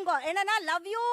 வாங்கிக்கோ என்னன்னா love you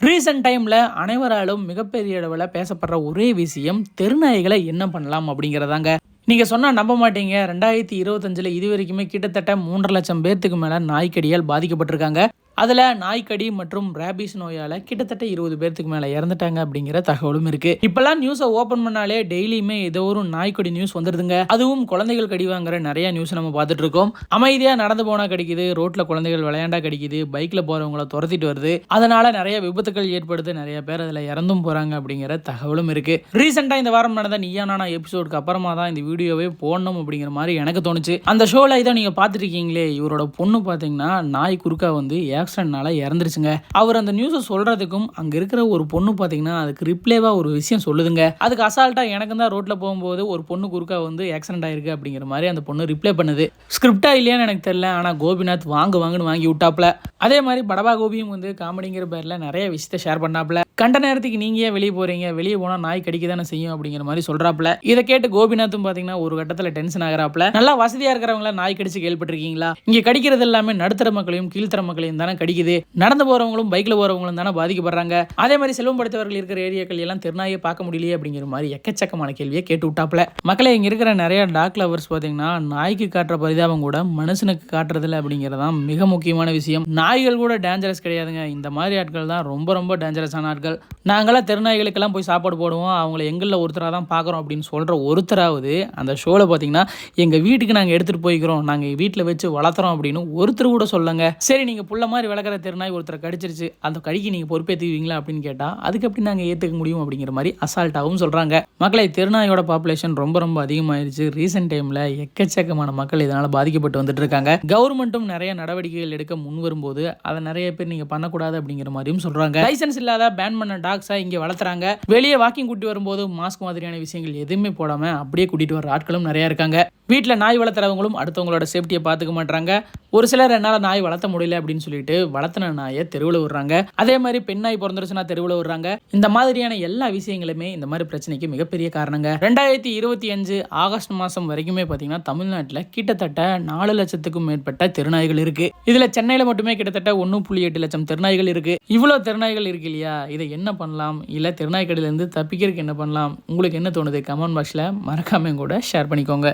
recent டைமில் அனைவராலும் மிகப்பெரிய அளவில் பேசப்படுற ஒரே விஷயம் தெருநாய்களை என்ன பண்ணலாம் அப்படிங்கிறதாங்க. நீங்கள் சொன்னால் நம்ப மாட்டீங்க. ரெண்டாயிரத்தி இருபத்தஞ்சில் இது வரைக்குமே கிட்டத்தட்ட மூன்றரை லட்சம் பேர்த்துக்கு மேலே நாய்க்கடியால் பாதிக்கப்பட்டிருக்காங்க. அதில் நாய்க்கடி மற்றும் ரேபிஸ் நோயால் கிட்டத்தட்ட இருபது பேர்த்துக்கு மேலே இறந்துட்டாங்க அப்படிங்கிற தகவலும் இருக்கு. இப்பெல்லாம் நியூஸை ஓப்பன் பண்ணாலே டெய்லியுமே ஏதோ ஒரு நாய்க்கடி நியூஸ் வந்துடுதுங்க அதுவும் குழந்தைகள் கடி வாங்குற நிறைய நியூஸ் நம்ம பார்த்துட்டு இருக்கோம். அமைதியாக நடந்து போனால் கிடைக்குது ரோட்டில் குழந்தைகள் விளையாண்டா கிடைக்குது பைக்கில் போகிறவங்கள துரத்திட்டு வருது. அதனால நிறைய விபத்துகள் ஏற்படுது நிறைய பேர் அதில் இறந்தும் போகிறாங்க அப்படிங்கிற தகவலும் இருக்கு. ரீசெண்டாக இந்த வாரம் நடந்த நீயா நானா எபிசோடுக்கு அப்புறமா தான் இந்த வீடியோவே போடணும் அப்படிங்கிற மாதிரி எனக்கு தோணுச்சு. அந்த ஷோவில் இதை நீங்கள் பார்த்துருக்கீங்களே இவரோட பொண்ணு பார்த்தீங்கன்னா நாய் குறுக்கா வந்து ஆக்சிடென்ட்னால இறந்துருச்சுங்க. அவர் அந்த நியூஸை சொல்கிறதுக்கும் அங்கே இருக்கிற ஒரு பொண்ணு பார்த்தீங்கன்னா அதுக்கு ரிப்ளேவாக ஒரு விஷயம் சொல்லுதுங்க. அதுக்கு அசால்ட்டாக எனக்கு தான் ரோட்டில் போகும்போது ஒரு பொண்ணு குறுக்கா வந்து ஆக்சிடென்ட் ஆயிருக்கு அப்படிங்கிற மாதிரி அந்த பொண்ணு ரிப்ளை பண்ணுது. ஸ்கிரிப்டா இல்லையான்னு எனக்கு தெரியல ஆனால் கோபிநாத் வாங்கு வாங்குன்னு வாங்கி விட்டாப்ல அதே மாதிரி படபா கோபியும் வந்து காமெடிங்கிற பேரில் நிறைய விஷயத்த ஷேர் பண்ணாப்ல கண்ட நேரத்துக்கு நீங்கள் ஏன் வெளியே போகிறீங்க வெளியே போனால் நாய் கடிக்க தானே செய்யும் அப்படிங்கிற மாதிரி சொல்கிறாப்ல இதை கேட்டு கோபிநாத்தும் பார்த்தீங்கன்னா ஒரு கட்டத்தில் டென்ஷன் ஆகிறாப்ல நல்லா வசதியாக இருக்கிறவங்கள நாய் கடிச்சு கேள்விப்பட்டிருக்கீங்களா? இங்கே கடிக்கிறது எல்லாமே நடுத்தர மக்களையும் கீழ்த்தர மக்களையும் தானே கடிக்குது. நடந்து போகிறவங்களும் பைக்கில் போகிறவங்களும் தானே பாதிக்கப்படுறாங்க. அதே மாதிரி செல்வம் படுத்தவர்கள் இருக்கிற ஏரியாக்கள் எல்லாம் திருநாயை பார்க்க முடியலையே அப்படிங்கிற மாதிரி எக்கச்சக்கமான கேள்வியை கேட்டு விட்டாப்ல மக்களே இங்கே இருக்கிற நிறைய டாக் லவர்ஸ் பார்த்தீங்கன்னா நாய்க்கு காட்டுற பரிதாபம் கூட மனுஷனுக்கு காட்டுறதில்ல அப்படிங்கிறதான் மிக முக்கியமான விஷயம். நாய்கள் கூட டேஞ்சரஸ் கிடையாதுங்க. இந்த மாதிரி ஆட்கள் தான் ரொம்ப ரொம்ப டேஞ்சரஸான ஆட்கள். அவர்கள் நாங்களாம் தெருநாய்களுக்கெல்லாம் போய் சாப்பாடு போடுவோம். அவங்கள எங்களில் ஒருத்தராக தான் பார்க்குறோம் அப்படின்னு சொல்கிற ஒருத்தராவது அந்த ஷோவில் பார்த்தீங்கன்னா எங்கள் வீட்டுக்கு நாங்கள் எடுத்துகிட்டு போய்க்கிறோம். நாங்கள் வீட்டில் வச்சு வளர்த்துறோம் அப்படின்னு ஒருத்தர் கூட சொல்லுங்க. சரி நீங்கள் புள்ள மாதிரி வளர்க்குற தெருநாய் ஒருத்தரை கடிச்சிருச்சு. அந்த கடிக்கு நீங்கள் பொறுப்பேற்றுவீங்களா அப்படின்னு கேட்டால் அதுக்கு எப்படி நாங்கள் ஏற்றுக்க முடியும் அப்படிங்கிற மாதிரி அசால்ட்டாகவும் சொல்கிறாங்க மக்களை தெருநாயோட பாப்புலேஷன் ரொம்ப ரொம்ப அதிகமாயிருச்சு. ரீசெண்ட் டைமில் எக்கச்சக்கமான மக்கள் இதனால் பாதிக்கப்பட்டு வந்துட்டு இருக்காங்க. கவர்மெண்ட்டும் நிறைய நடவடிக்கைகள் எடுக்க முன் வரும்போது அதை நிறைய பேர் நீங்கள் பண்ணக்கூடாது அப்படிங்கிற மாதிரியும் சொல்கிறாங்க லைசன்ஸ் இல்லாத பேன் பண்ண டாக் டாக்ஸாக இங்கே வளர்த்துறாங்க. வெளியே வாக்கிங் கூட்டி வரும்போது மாஸ்க் மாதிரியான விஷயங்கள் எதுவுமே போடாமல் அப்படியே கூட்டிகிட்டு வர ஆட்களும் நிறைய இருக்காங்க. வீட்டில் நாய் வளர்த்துறவங்களும் அடுத்தவங்களோட சேஃப்டியை பார்த்துக்க மாட்டாங்க ஒரு சிலர் என்னால் நாய் வளர்த்த முடியல அப்படின்னு சொல்லிட்டு வளர்த்தின நாயை தெருவில் விடுறாங்க. அதே மாதிரி பெண் நாய் பிறந்துருச்சுன்னா தெருவில் விடுறாங்க. இந்த மாதிரியான எல்லா விஷயங்களுமே இந்த மாதிரி பிரச்சனைக்கு மிகப்பெரிய காரணங்க. ரெண்டாயிரத்தி இருபத்தி அஞ்சு ஆகஸ்ட் மாதம் வரைக்குமே பார்த்தீங்கன்னா தமிழ்நாட்டில் கிட்டத்தட்ட நாலு லட்சத்துக்கும் மேற்பட்ட திருநாய்கள் இருக்கு. இதில் சென்னையில் மட்டுமே கிட்டத்தட்ட ஒன்று புள்ளி எட்டு லட்சம் திருநாய்கள் இருக்கு. இவ்வளோ திருநாய்கள் இருக்கு இல்லையா? இதை என்ன பண்ணலாம் இல்லை திருநாய்க்கடியிலேருந்து தப்பிக்கிறதுக்கு என்ன பண்ணலாம்? உங்களுக்கு என்ன தோணுது? கமெண்ட் பாக்ஸில் மறக்காமல் கூட ஷேர் பண்ணிக்கோங்க.